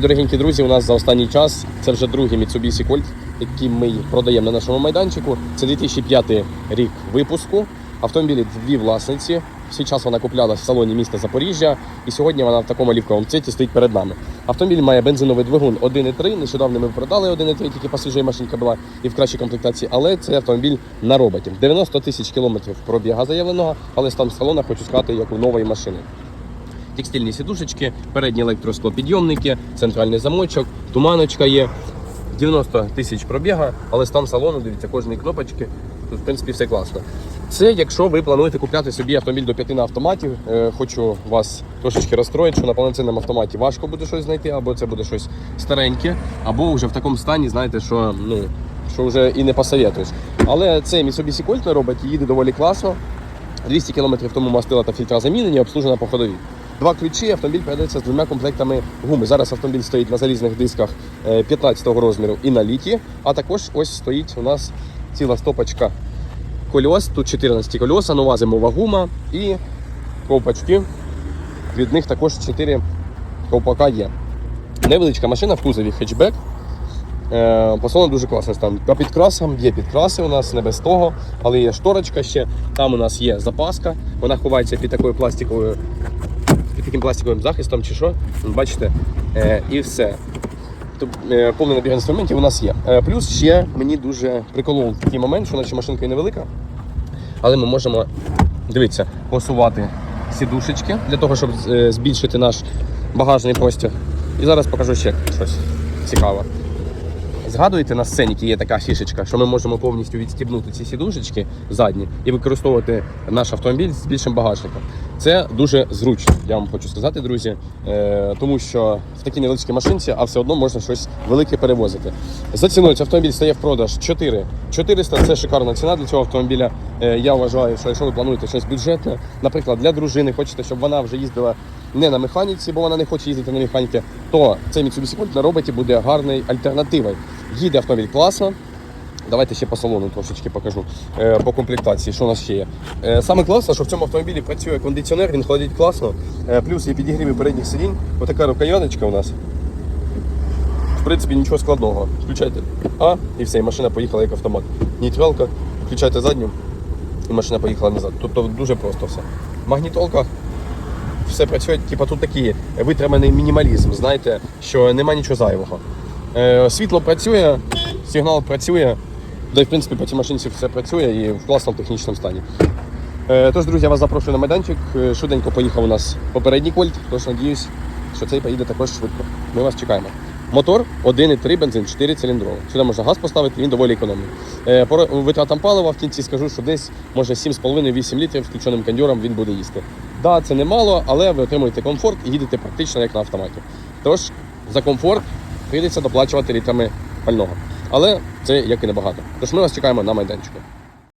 Дорогенькі друзі, у нас за останній час це вже другий Mitsubishi Colt, який ми продаємо на нашому майданчику. Це 2005 рік випуску. Автомобілі дві власниці. Всі час вона куплялась в салоні міста Запоріжжя, і сьогодні вона в такому олівковому цвіті стоїть перед нами. Автомобіль має бензиновий двигун 1.3. Нещодавно ми продали 1.3, тільки пасажир машинка була і в кращій комплектації. Але це автомобіль на роботі. 90 тисяч кілометрів пробіга заявленого, але стан салона хочу сказати, як у нової машини текстильні сідушечки, передні електросклопідйомники, центральний замочок, туманочка є. 90 тисяч пробіга, але стан салону, дивіться, кожної кнопочки. Тут, в принципі, все класно. Це якщо ви плануєте купляти собі автомобіль до п'яти на автоматі. Е, хочу вас трошечки розстроїти, що на повноцінному автоматі важко буде щось знайти, або це буде щось стареньке, або вже в такому стані, знаєте, що ну що вже і не посоветуєш. Але цей Mitsubishi Colt на роботі їде доволі класно. 200 км тому мастила та фільтра замінені, обслужена по ходовій. Два ключі, автомобіль передається з двома комплектами гуми. Зараз автомобіль стоїть на залізних дисках е, 15-го розміру і на літі. А також ось стоїть у нас ціла стопочка кольос. Тут 14 кольоса, нова зимова гума і ковпачки. Від них також 4 ковпака є. Невеличка машина в кузові хетчбек. Е, По салону дуже класний стан. По підкрасам є підкраси у нас не без того, але є шторочка ще. Там у нас є запаска. Вона ховається під такою пластиковою, таким пластиковим захистом чи що. Бачите? Е, І все. Е, повний набір інструментів у нас є. Е, Плюс ще мені дуже приколов такий момент, що наша машинка і невелика, але ми можемо дивіться, посувати сідушечки для того, щоб збільшити наш багажний простір. І зараз покажу ще щось цікаве. Згадуєте на сцені є така фішечка, що ми можемо повністю відстібнути ці сідушечки задні і використовувати наш автомобіль з більшим багажником. Це дуже зручно, я вам хочу сказати, друзі, е, тому що в такій невеличкій машинці, а все одно можна щось велике перевозити. За ціною цей автомобіль стає в продаж 4 400 це шикарна ціна для цього автомобіля. Е, Я вважаю, що якщо ви плануєте щось бюджетне, наприклад, для дружини, хочете, щоб вона вже їздила не на механіці, бо вона не хоче їздити на механіці, то цей Mitsubishi Colt на роботі буде гарною альтернативою. Їде автомобіль класно. Давайте ще по салону трошечки покажу е, по комплектації, що у нас ще є. Е, Саме класно, що в цьому автомобілі працює кондиціонер, він ходить класно. Е, Плюс є підігріви передніх сидінь. Отака рукояночка у нас. В принципі, нічого складного. Включайте А і все, і машина поїхала як автомат. Нейтралка, включайте задню, і машина поїхала назад. Тобто дуже просто все. Магнітолка все працює, типу тут такий витриманий мінімалізм, знаєте, що нема нічого зайвого. Світло працює, сигнал працює, й в принципі по цій машинці все працює і в класному технічному стані. Е, тож, друзі, я вас запрошую на майданчик. Е, Швиденько поїхав у нас попередній кольт, тож надіюсь, що цей поїде також швидко. Ми вас чекаємо. Мотор 1,3 бензин, 4 циліндровий. Сюди можна газ поставити, він доволі економний. Е, По витратам палива в кінці скажу, що десь може 7,5-8 літрів з включеним кондьором він буде їсти. Да, це немало, але ви отримуєте комфорт і їдете практично як на автоматі. Тож за комфорт прийдеться доплачувати літрами пального. Але це як і небагато. Тож ми вас чекаємо на майданчику.